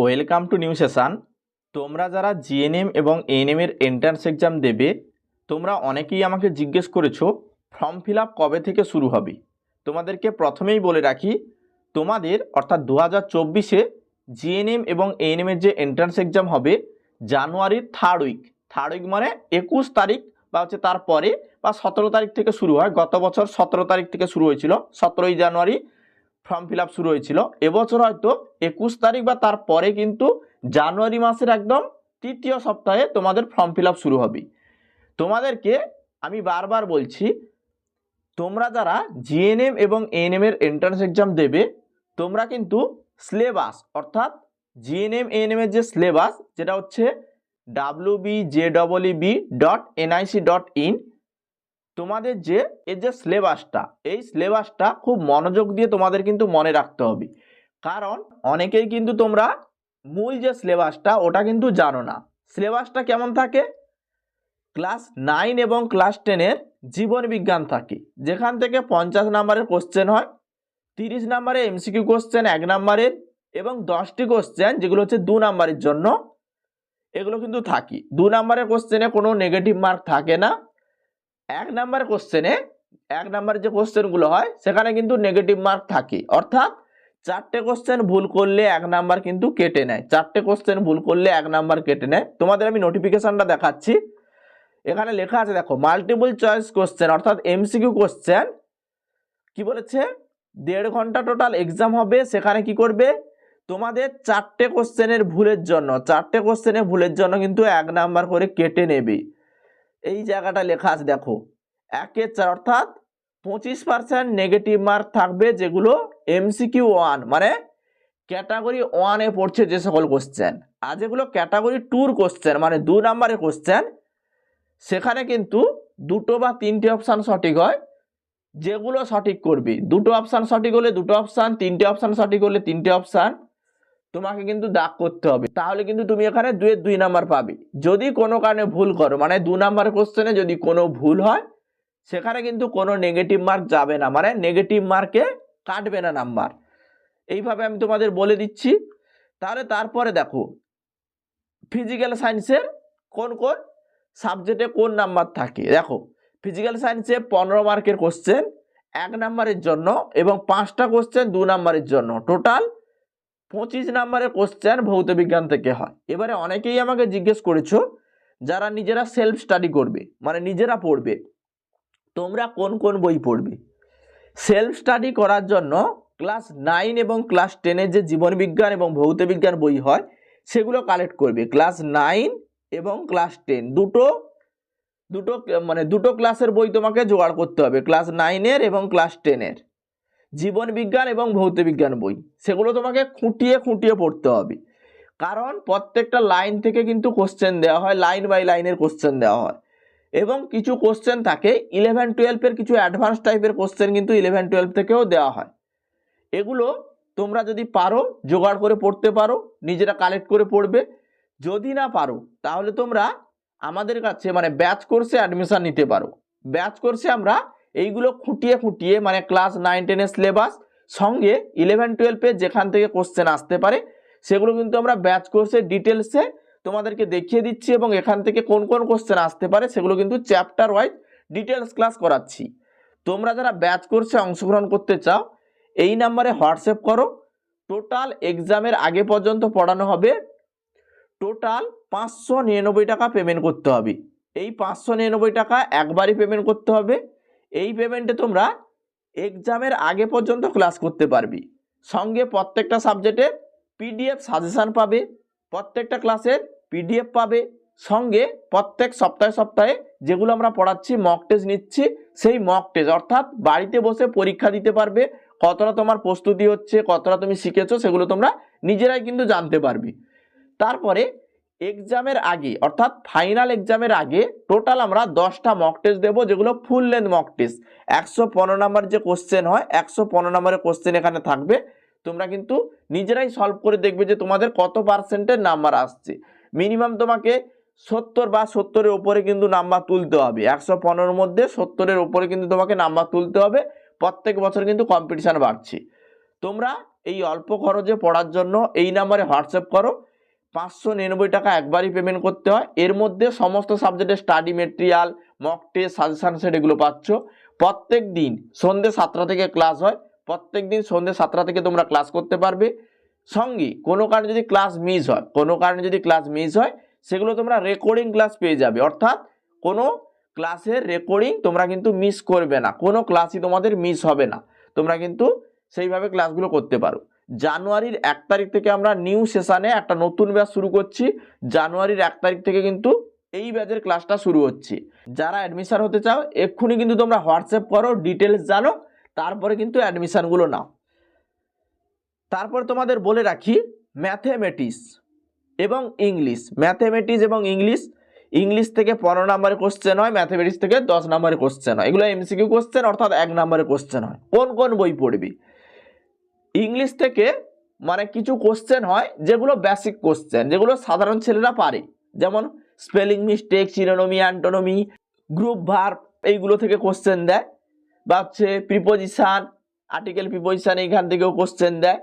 Welcome to new session. তোমরা যারা GNM এবং এএনএম এর এন্ট্রান্স এক্সাম দেবে, তোমরা অনেকেই আমাকে জিজ্ঞেস করেছ ফর্ম ফিল কবে থেকে শুরু হবে? তোমাদেরকে প্রথমেই বলে রাখি, তোমাদের অর্থাৎ দু হাজার চব্বিশে জিএনএম এবং এএনএম এর যে এন্ট্রান্স এক্সাম হবে, জানুয়ারির থার্ড উইক থার্ড উইক মানে একুশ তারিখ বা হচ্ছে তারপরে বা সতেরো তারিখ থেকে শুরু হয়। গত বছর সতেরো তারিখ থেকে শুরু হয়েছিল, সতেরোই জানুয়ারি ফর্ম ফিল শুরু হয়েছিল। এবছর হয়তো একুশ তারিখ বা তারপরে কিন্তু জানুয়ারি মাসের একদম তৃতীয় সপ্তাহে তোমাদের ফর্ম ফিল শুরু হবে। তোমাদেরকে আমি বারবার বলছি, তোমরা যারা জিএনএম এবং এএনএম এর এন্ট্রান্স এক্সাম দেবে, তোমরা কিন্তু সিলেবাস অর্থাৎ জিএনএম এএনএম এর যে সিলেবাস যেটা হচ্ছে W B J double B dot NIC dot in তোমাদের যে, এর যে সিলেবাসটা এই সিলেবাসটা খুব মনোযোগ দিয়ে তোমাদের কিন্তু মনে রাখতে হবে। কারণ অনেকেই কিন্তু তোমরা মূল যে সিলেবাসটা ওটা কিন্তু জানো না। সিলেবাসটা কেমন থাকে? ক্লাস নাইন এবং ক্লাস টেনের জীবন বিজ্ঞান থাকে। যেখান থেকে পঞ্চাশ নাম্বারের কোশ্চেন হয়, তিরিশ নাম্বারে এমসিকিউ কোশ্চেন এক নাম্বারের এবং দশটি কোশ্চেন যেগুলো হচ্ছে দু নাম্বারের জন্য, এগুলো কিন্তু থাকি। দু নাম্বারের কোশ্চেনে কোনো নেগেটিভ মার্ক থাকে না। এক নাম্বার কোশ্চেনে এক নাম্বার যে কোশ্চেনগুলো হয়, সেখানে কিন্তু নেগেটিভ মার্ক থাকে। অর্থাৎ চারটে কোশ্চেন ভুল করলে এক নাম্বার কিন্তু কেটে নেয়। চারটে কোশ্চেন ভুল করলে এক নাম্বার কেটে নেয়। তোমাদের আমি নোটিফিকেশানটা দেখাচ্ছি। এখানে লেখা আছে, দেখো মাল্টিপল চয়েস কোশ্চেন অর্থাৎ এমসিকিউ কোশ্চেন কি বলেছে? দেড় ঘণ্টা টোটাল এক্সাম হবে, সেখানে কি করবে? তোমাদের চারটে কোশ্চেনের ভুলের জন্য, চারটে কোশ্চেনের ভুলের জন্য কিন্তু এক নাম্বার করে কেটে নেবে। এই জায়গাটা লেখা আছে, দেখো। একে চার, অর্থাৎ পঁচিশ পার্সেন্ট নেগেটিভ মার্ক থাকবে যেগুলো এমসিকিউ ওয়ান মানে ক্যাটাগরি ওয়ানে পড়ছে যে সকল কোশ্চেন আর যেগুলো ক্যাটাগরি টুর কোশ্চেন মানে দু নাম্বারের কোশ্চেন সেখানে কিন্তু দুটো বা তিনটে অপশান সঠিক হয়, যেগুলো সঠিক করবে। দুটো অপশান সঠিক হলে দুটো অপশান তিনটে অপশান সঠিক হলে তিনটে অপশান তোমাকে কিন্তু দাগ করতে হবে। তাহলে কিন্তু তুমি এখানে দুয়ের দুই নাম্বার পাবে। যদি কোনো কারণে ভুল করো মানে দু নাম্বার কোশ্চেনে যদি কোনো ভুল হয়, সেখানে কিন্তু কোনো নেগেটিভ মার্ক যাবে না। মানে নেগেটিভ মার্কে কাটবে না নাম্বার। এইভাবে আমি তোমাদের বলে দিচ্ছি। তাহলে তারপরে দেখো ফিজিক্যাল সায়েন্সের কোন কোন সাবজেক্টে কোন নাম্বার থাকে? দেখো ফিজিক্যাল সায়েন্সে পনেরো মার্কের কোশ্চেন এক নাম্বারের জন্য এবং পাঁচটা কোশ্চেন দু নাম্বারের জন্য। টোটাল পঁচিশ নাম্বারের কোশ্চেন ভৌত বিজ্ঞান থেকে হয়। এবারে অনেকেই আমাকে জিজ্ঞেস করেছ, যারা নিজেরা সেলফ স্টাডি করবে মানে নিজেরা পড়বে, তোমরা কোন কোন বই পড়বে? সেলফ স্টাডি করার জন্য ক্লাস নাইন এবং ক্লাস টেনের যে জীবনবিজ্ঞান এবং ভৌত বিজ্ঞান বই হয়, সেগুলো কালেক্ট করবে। ক্লাস নাইন এবং ক্লাস টেন দুটো দুটো মানে দুটো ক্লাসের বই তোমাকে জোগাড় করতে হবে ক্লাস নাইনের এবং ক্লাস টেনের জীবন বিজ্ঞান এবং ভৌত বিজ্ঞান বই। সেগুলো তোমাকে খুঁটিয়ে খুঁটিয়ে পড়তে হবে। কারণ প্রত্যেকটা লাইন থেকে কিন্তু কোশ্চেন দেওয়া হয় লাইন বাই লাইনের কোশ্চেন দেওয়া হয়। এবং কিছু কোশ্চেন থাকে ইলেভেন টুয়েলভের কিছু অ্যাডভান্স টাইপের কোশ্চেন কিন্তু ইলেভেন টুয়েলভ থেকেও দেওয়া হয়। এগুলো তোমরা যদি পারো, জোগাড় করে পড়তে পারো, নিজেরা কালেক্ট করে পড়বে। যদি না পারো, তাহলে তোমরা আমাদের কাছে মানে ব্যাচ কোর্সে অ্যাডমিশান নিতে পারো। ব্যাচ কোর্সে আমরা এইগুলো খুঁটিয়ে খুঁটিয়ে মানে ক্লাস নাইন টেনের সিলেবাস সঙ্গে ইলেভেন টুয়েলভে যেখান থেকে কোশ্চেন আসতে পারে, সেগুলো কিন্তু আমরা ব্যাচ কোর্সের ডিটেলসে তোমাদেরকে দেখিয়ে দিচ্ছি এবং এখান থেকে কোন কোন কোশ্চেন আসতে পারে, সেগুলো কিন্তু চ্যাপ্টার ওয়াইজ ডিটেলস ক্লাস করাচ্ছি। তোমরা যারা ব্যাচ কোর্সে অংশগ্রহণ করতে চাও, এই নাম্বারে হোয়াটসঅ্যাপ করো। টোটাল এক্সামের আগে পর্যন্ত পড়ানো হবে। টোটাল পাঁচশো নিরানব্বই টাকা পেমেন্ট করতে হবে। এই পাঁচশো নিরানব্বই টাকা একবারই পেমেন্ট করতে হবে। এই পেমেন্টে তোমরা এক্সামের আগে পর্যন্ত ক্লাস করতে পারবি। সঙ্গে প্রত্যেকটা সাবজেক্টের পিডিএফ সাজেশান পাবে, প্রত্যেকটা ক্লাসের পিডিএফ পাবে, সঙ্গে প্রত্যেক সপ্তাহে সপ্তাহে যেগুলো আমরা পড়াচ্ছি মক টেস্ট নিচ্ছি, সেই মক টেস্ট অর্থাৎ বাড়িতে বসে পরীক্ষা দিতে পারবে, কতটা তোমার প্রস্তুতি হচ্ছে, কতটা তুমি শিখেছো, সেগুলো তোমরা নিজেরাই কিন্তু জানতে পারবে। তারপরে এক্সামের আগে, অর্থাৎ ফাইনাল এক্সামের আগে টোটাল আমরা দশটা মক টেস্ট দেবো, যেগুলো ফুল লেন্থ মক টেস্ট একশো পনেরো নাম্বার যে কোশ্চেন হয়, একশো পনেরো নাম্বারের কোশ্চেন এখানে থাকবে। তোমরা কিন্তু নিজেরাই সলভ করে দেখবে যে তোমাদের কত পার্সেন্টের নাম্বার আসছে। মিনিমাম তোমাকে সত্তর বা সত্তরের উপরে কিন্তু নাম্বার তুলতে হবে। একশো পনেরোর মধ্যে সত্তরের উপরে কিন্তু তোমাকে নাম্বার তুলতে হবে। প্রত্যেক বছর কিন্তু কম্পিটিশান বাড়ছে। তোমরা এই অল্প খরচে পড়ার জন্য এই নাম্বারে হোয়াটসঅ্যাপ করো। পাঁচশো নিরানব্বই টাকা একবারই পেমেন্ট করতে হয়। এর মধ্যে সমস্ত সাবজেক্টের study material mock test suggestion set এগুলো পাচ্ছ। প্রত্যেক দিন সন্ধ্যে সাতটা থেকে ক্লাস হয়। প্রত্যেক দিন সন্ধ্যে সাতটা থেকে তোমরা ক্লাস করতে পারবে। সঙ্গে কোনো কারণে যদি ক্লাস মিস হয়, কোনো কারণে যদি ক্লাস মিস হয়, সেগুলো তোমরা রেকর্ডিং ক্লাস পেয়ে যাবে। অর্থাৎ কোনো ক্লাসের রেকর্ডিং তোমরা কিন্তু মিস করবে না। কোনো ক্লাসই তোমাদের মিস হবে না। তোমরা কিন্তু সেইভাবে ক্লাসগুলো করতে পারো। জানুয়ারির এক তারিখ থেকে আমরা নিউ সেশনে একটা নতুন ব্যাচ শুরু করছি। জানুয়ারির এক তারিখ থেকে কিন্তু এই ব্যাচের ক্লাসটা শুরু হচ্ছে। যারা অ্যাডমিশন হতে চাও, এক্ষুনি কিন্তু তোমরা হোয়াটসঅ্যাপ করো ডিটেলস জানো, তারপরে কিন্তু অ্যাডমিশানগুলো নাও। তারপর তোমাদের বলে রাখি ম্যাথেমেটিক্স এবং ইংলিশ ম্যাথেমেটিক্স এবং ইংলিশ ইংলিশ থেকে পনেরো নম্বরের কোশ্চেন হয় ম্যাথমেটিক্স থেকে দশ নম্বরের কোশ্চেন হয়। এগুলো এমসিকিউ কোশ্চেন অর্থাৎ এক নম্বরের কোশ্চেন হয়। কোন কোন বই পড়বি? ইংলিশ থেকে মানে কিছু কোশ্চেন হয়, যেগুলো বেসিক কোশ্চেন যেগুলো সাধারণ ছেলেরা পারে। যেমন স্পেলিং মিস্টেক চিরোনমি অ্যান্টোনমি গ্রুপ ভার্ব এইগুলো থেকে কোশ্চেন দেয়। বা হচ্ছে প্রিপোজিশান আর্টিকেল প্রিপোজিশান এইখান থেকেও কোশ্চেন দেয়।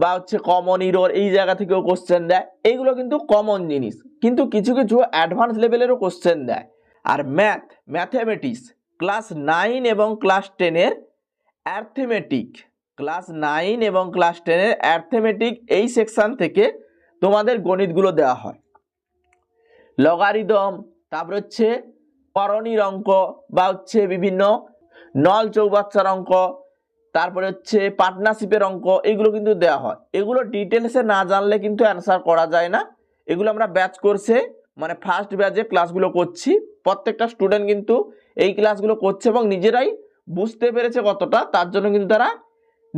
বা হচ্ছে কমন ইরোর এই জায়গা থেকেও কোশ্চেন দেয়। এইগুলো কিন্তু কমন জিনিস, কিন্তু কিছু কিছু অ্যাডভান্স লেভেলেরও কোশ্চেন দেয়। আর ম্যাথ ম্যাথমেটিক্স ক্লাস নাইন এবং ক্লাস টেনের অ্যাথমেটিক ক্লাস নাইন এবং ক্লাস টেনের অ্যাথমেটিক এই সেকশন থেকে তোমাদের গণিতগুলো দেওয়া হয়। লগারিদম তারপর হচ্ছে করণীর অঙ্ক বা হচ্ছে বিভিন্ন নল চৌবাচ্চার অঙ্ক, তারপরে হচ্ছে পার্টনারশিপের অঙ্ক, এগুলো কিন্তু দেওয়া হয়। এগুলো ডিটেলসে না জানলে কিন্তু অ্যান্সার করা যায় না। এগুলো আমরা ব্যাচ কোর্সে মানে ফার্স্ট ব্যাচে ক্লাসগুলো করছি। প্রত্যেকটা স্টুডেন্ট কিন্তু এই ক্লাসগুলো করছে এবং নিজেরাই বুঝতে পেরেছে কতটা, তার জন্য কিন্তু তারা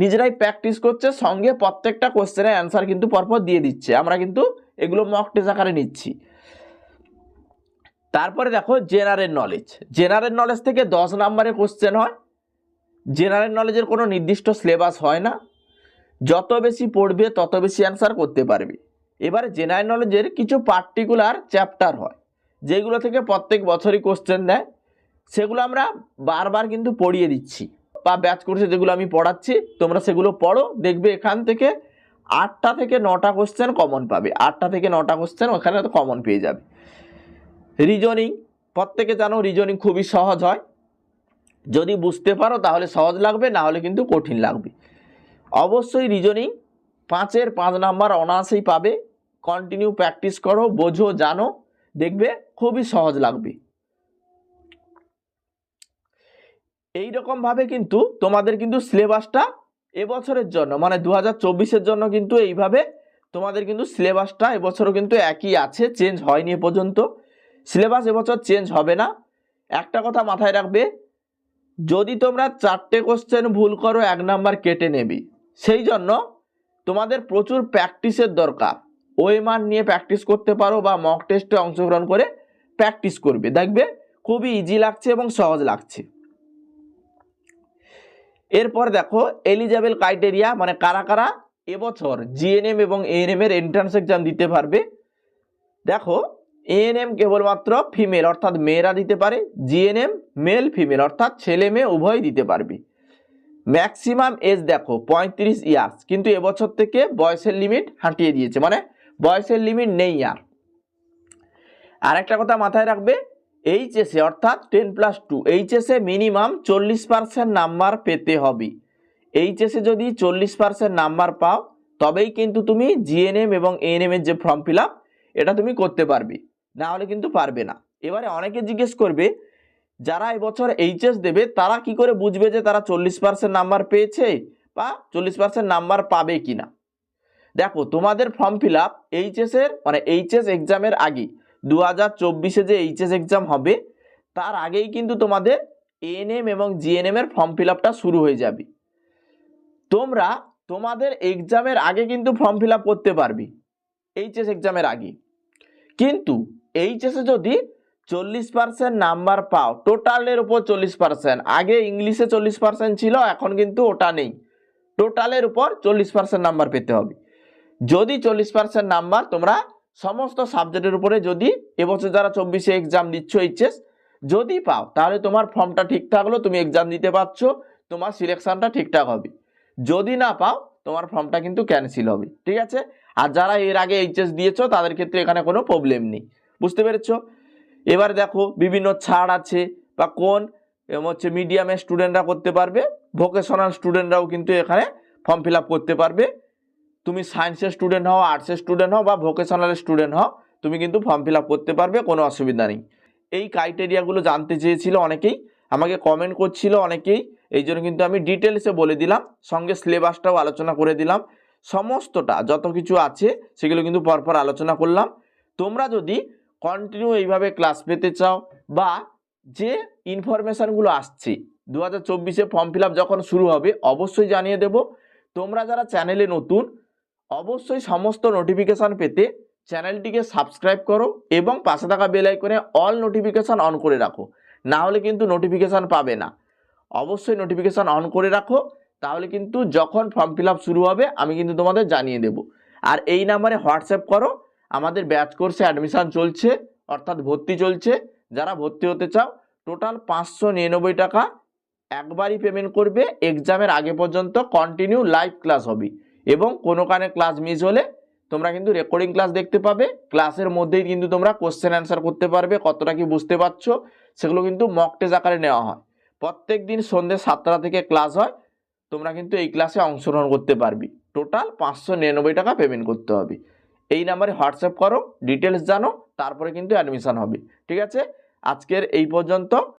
নিজেরাই প্র্যাকটিস করছে, সঙ্গে প্রত্যেকটা কোশ্চেনের অ্যান্সার কিন্তু পরপর দিয়ে দিচ্ছে। আমরা কিন্তু এগুলো মক টেস্ট আকারে নিচ্ছি। তারপরে দেখো জেনারেল নলেজ জেনারেল নলেজ থেকে দশ নম্বরের কোশ্চেন হয়। জেনারেল নলেজের কোনো নির্দিষ্ট সিলেবাস হয় না। যত বেশি পড়বে, তত বেশি অ্যান্সার করতে পারবে। এবারে জেনারেল নলেজের কিছু পার্টিকুলার চ্যাপ্টার হয়, যেগুলো থেকে প্রত্যেক বছরই কোশ্চেন দেয়। সেগুলো আমরা বারবার কিন্তু পড়িয়ে দিচ্ছি। বা ব্যাচ কোর্সে যেগুলো আমি পড়াচ্ছি, তোমরা সেগুলো পড়ো, দেখবে এখান থেকে আটটা থেকে নটা কোশ্চেন কমন পাবে। আটটা থেকে নটা কোশ্চেন ওখানে তো কমন পেয়ে যাবে। রিজনিং প্রত্যেকে জানো রিজনিং খুবই সহজ হয়। যদি বুঝতে পারো তাহলে সহজ লাগবে, না হলে কিন্তু কঠিন লাগবে। অবশ্যই রিজনিং পাঁচের পাঁচ নাম্বার অনায়াসেই পাবে। কন্টিনিউ প্র্যাকটিস করো, বোঝো, জানো, দেখবে খুবই সহজ লাগবে। এই রকমভাবে কিন্তু তোমাদের কিন্তু সিলেবাসটা এবছরের জন্য মানে দু হাজার জন্য কিন্তু এইভাবে তোমাদের কিন্তু সিলেবাসটা এবছরও কিন্তু একই আছে, চেঞ্জ হয়নি এ পর্যন্ত। সিলেবাস এবছর চেঞ্জ হবে না। একটা কথা মাথায় রাখবে, যদি তোমরা চারটে কোশ্চেন ভুল করো, এক নাম্বার কেটে নেবে। সেই জন্য তোমাদের প্রচুর প্র্যাকটিসের দরকার। ওএমআর নিয়ে প্র্যাকটিস করতে পারো বা মক টেস্টে অংশগ্রহণ করে প্র্যাকটিস করবে। দেখবে খুবই ইজি লাগছে এবং সহজ লাগছে। এরপর দেখো এলিজাবেল ক্রাইটেরিয়া মানে কারা কারা? এবছর জিএনএম এবং এএনএম এর এন্ট্রান্স এক্সাম দিতে পারবে। দেখো এএনএম কেবলমাত্র ফিমেল অর্থাৎ মেয়েরা দিতে পারে জিএনএম মেল ফিমেল অর্থাৎ ছেলে মেয়ে উভয় দিতে পারবে। ম্যাক্সিমাম এজ দেখো, পঁয়ত্রিশ ইয়ার্স কিন্তু এবছর থেকে বয়সের লিমিট হাঁটিয়ে দিয়েছে মানে বয়সের লিমিট নেই আর। আর একটা কথা মাথায় রাখবে এইচএসে অর্থাৎ টেন প্লাস টু এইচএসে মিনিমাম চল্লিশ পার্সেন্ট নাম্বার পেতে হবে। এইচএসে যদি চল্লিশ পার্সেন্ট নাম্বার পাও, তবেই কিন্তু তুমি জিএনএম এবং এএনএম এর যে ফর্ম ফিল এটা তুমি করতে পারবে। না হলে কিন্তু পারবে না। এবারে অনেকে জিজ্ঞেস করবে, যারা এবছর এইচএস দেবে, তারা কি করে বুঝবে যে তারা চল্লিশ পার্সেন্ট নাম্বার পেয়েছে বা চল্লিশ পার্সেন্ট নাম্বার পাবে কি না দেখো, তোমাদের ফর্ম ফিল আপ এইচএসের মানে এইচএস এক্সামের আগে দু হাজার চব্বিশে যে এইচএস এক্সাম হবে, তার আগেই কিন্তু তোমাদের এএনএম এবং জিএনএম এর ফর্ম ফিল শুরু হয়ে যাবে। তোমরা তোমাদের এক্সামের আগে কিন্তু ফর্ম ফিল করতে পারবে এইচএস এক্সামের আগে। কিন্তু এইচএসে যদি চল্লিশ পার্সেন্ট নাম্বার পাও টোটালের উপর চল্লিশ পার্সেন্ট আগে ইংলিশে চল্লিশ পার্সেন্ট ছিল, এখন কিন্তু ওটা নেই। টোটালের উপর চল্লিশ পার্সেন্ট নাম্বার পেতে হবে। যদি চল্লিশ পার্সেন্ট নাম্বার তোমরা সমস্ত সাবজেক্টের উপরে যদি এবছর যারা চব্বিশে এক্সাম দিচ্ছ এইচএস যদি পাও, তাহলে তোমার ফর্মটা ঠিকঠাক থাকল, তুমি এক্সাম দিতে পারছ, তোমার সিলেকশানটা ঠিকঠাক হবে। যদি না পাও, তোমার ফর্মটা কিন্তু ক্যান্সেল হবে, ঠিক আছে? আর যারা এর আগে এইচএস দিয়েছ, তাদের ক্ষেত্রে এখানে কোনো প্রবলেম নেই, বুঝতে পেরেছ? এবার দেখো, বিভিন্ন ছাড় আছে, বা কোন হচ্ছে মিডিয়ামের স্টুডেন্টরা করতে পারবে ভোকেশনাল স্টুডেন্টরাও কিন্তু এখানে ফর্ম ফিল করতে পারবে। তুমি সায়েন্সের স্টুডেন্ট হও আর্টসের স্টুডেন্ট হও বা ভোকেশনাল স্টুডেন্ট হও, তুমি কিন্তু ফর্ম ফিল করতে পারবে, কোনো অসুবিধা নেই। এই ক্রাইটেরিয়াগুলো জানতে চেয়েছিল অনেকেই, আমাকে কমেন্ট করছিল অনেকেই, এই জন্য কিন্তু আমি ডিটেলসে বলে দিলাম, সঙ্গে সিলেবাসটাও আলোচনা করে দিলাম। সমস্তটা, যত কিছু আছে, সেগুলো কিন্তু পরপর আলোচনা করলাম। তোমরা যদি কন্টিনিউ এইভাবে ক্লাস পেতে চাও বা যে ইনফরমেশানগুলো আসছে দু হাজার চব্বিশে ফর্ম ফিল যখন শুরু হবে, অবশ্যই জানিয়ে দেব। তোমরা যারা চ্যানেলে নতুন অবশ্যই সমস্ত নোটিফিকেশান পেতে চ্যানেলটিকে সাবস্ক্রাইব করো এবং পাশে থাকা বেল আইকনে অল নোটিফিকেশান অন করে রাখো। না হলে কিন্তু নোটিফিকেশান পাবে না। অবশ্যই নোটিফিকেশান অন করে রাখো, তাহলে কিন্তু যখন ফর্ম ফিল শুরু হবে, আমি কিন্তু তোমাদের জানিয়ে দেব। আর এই নাম্বারে হোয়াটসঅ্যাপ করো, আমাদের ব্যাচ কোর্সে অ্যাডমিশান চলছে, অর্থাৎ ভর্তি চলছে। যারা ভর্তি হতে চাও টোটাল পাঁচশো নিরানব্বই টাকা একবারই পেমেন্ট করবে এক্সামের আগে পর্যন্ত কন্টিনিউ লাইভ ক্লাস হবে। এবং কোনো কারণে ক্লাস মিস হলে তোমরা কিন্তু রেকর্ডিং ক্লাস দেখতে পাবে। ক্লাসের মধ্যেই কিন্তু তোমরা কোশ্চেন অ্যান্সার করতে পারবে, কতটা কি বুঝতে পারছ, সেগুলো কিন্তু মক টেস্ট আকারে নেওয়া হয়। প্রত্যেক দিন সন্ধ্যে সাতটা থেকে ক্লাস হয়, তোমরা কিন্তু এই ক্লাসে অংশগ্রহণ করতে পারবি। টোটাল পাঁচশো নিরানব্বই টাকা পেমেন্ট করতে হবে। এই নাম্বারে হোয়াটসঅ্যাপ করো ডিটেলস জানো, তারপরে কিন্তু অ্যাডমিশান হবে। ঠিক আছে? আজকের এই পর্যন্ত।